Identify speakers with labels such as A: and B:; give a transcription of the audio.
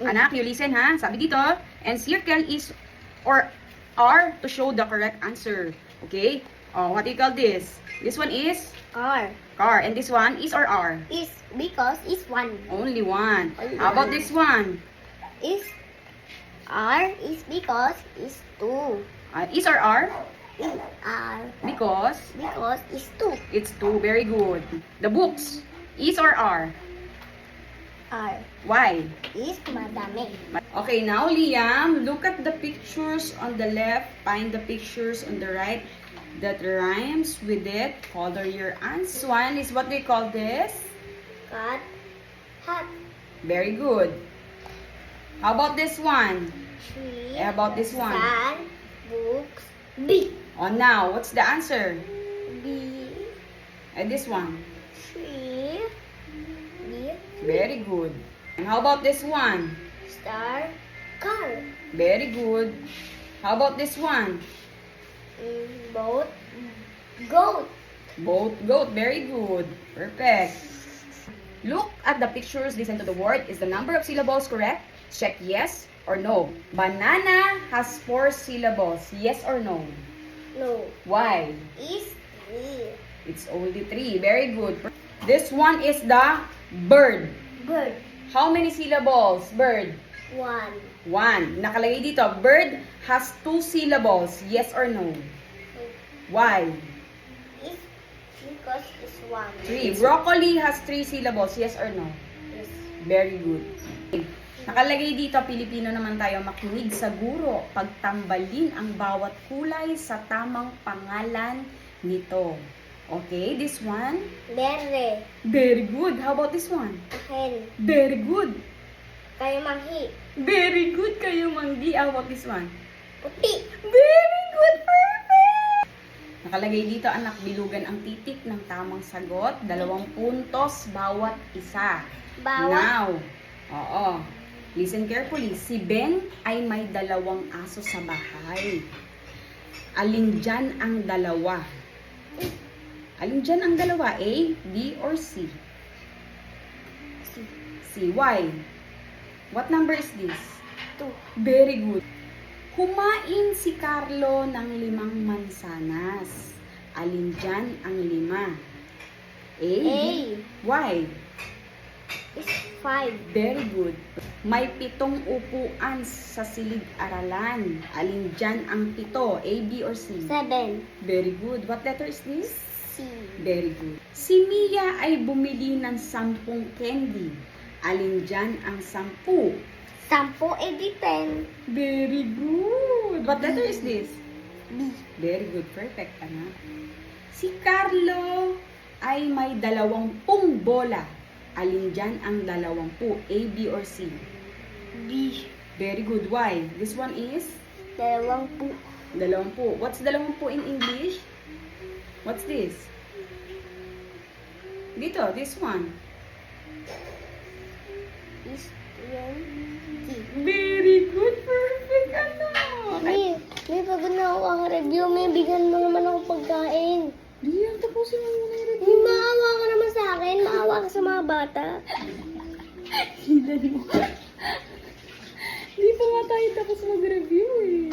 A: Anak, you listen ha. Sabi dito, and circle is or R to show the correct answer. Okay? Oh, what do you call this? This one is
B: R
A: car. And this one is or R?
B: is because is one.
A: Only one.
B: Only
A: How about
B: one.
A: this one?
B: Is R is because is two.
A: Uh, is or R?
B: Is R
A: Because
B: because is two.
A: it's two. Very good. The books. Is or R?
B: R
A: Why?
B: is madami.
A: Okay, now Liam, look at the pictures on the left. Find the pictures on the right that rhymes with it. Color your answer. One is what they call this.
B: Cat, hat,
A: Very good. How about this one?
B: tree,
A: Eh, about this one?
B: sun, books, B.
A: Oh, now, what's the answer?
B: B,
A: And this one?
B: tree,
A: Very good. And how about this one?
B: star, car,
A: Very good. How about this one?
B: mm, boat, goat,
A: Boat, goat. Very good. Perfect. Look at the pictures. Listen to the word. Is the number of syllables correct? Check yes or no. Banana has four syllables. Yes or no?
B: no,
A: Why?
B: is three,
A: It's only three. Very good. This one is the bird.
B: bird,
A: How many syllables? Bird.
B: one,
A: One. Nakalagay dito, bird has two syllables. Yes or no? Why?
B: is because is one.
A: Three. Broccoli has three syllables. Yes or no?
B: Yes.
A: Very good. Nakalagay dito, Pilipino naman tayo, makinig sa guro, pagtambalin ang bawat kulay sa tamang pangalan nito. Okay, this one.
B: Bere,
A: Very good. How about this one?
B: hen,
A: Very good.
B: kayo manghi,
A: Very good kayo, Manggi. How about this one?
B: puti,
A: Very good. Perfect. Nakalagay dito, anak, bilugan ang titik ng tamang sagot. Dalawang puntos bawat isa.
B: bawat,
A: Now, oo. Listen carefully. Si Ben ay may dalawang aso sa bahay. Alin dyan ang dalawa? Alin dyan ang dalawa? A, B, or C? C. Why? What number is this?
B: two,
A: Very good. Kumain si Carlo ng limang mansanas. Alin dyan ang lima? A.
B: A,
A: Why?
B: is five,
A: Very good. May pitong upuan sa silid-aralan. Alin dyan ang pito? A, B, or C?
B: seven,
A: Very good. What letter is this?
B: C,
A: Very good. Si Mia ay bumili ng sampung candy. Alin dyan ang sampu?
B: sampu, edi ten,
A: Very good. What letter is this?
B: B,
A: Very good. Perfect, anak. Si Carlo ay may dalawampung bola. Alin dyan ang dalawampu? A, B, or C?
B: B,
A: Very good. Why? This one is
B: dalawang pu,
A: dalawampu. What's dalawampu in English? What's this? Dito, this one.
B: is.
A: Very good. Perfect, anak.
B: May, may pagod na ako ang review, may bigyan mo naman ako pagkain.
A: Diyan, tapusin mo muna yung
B: May maawa para sa mga bata.
A: Hilan mo. Hindi pa nga tayo tapos mag-review eh.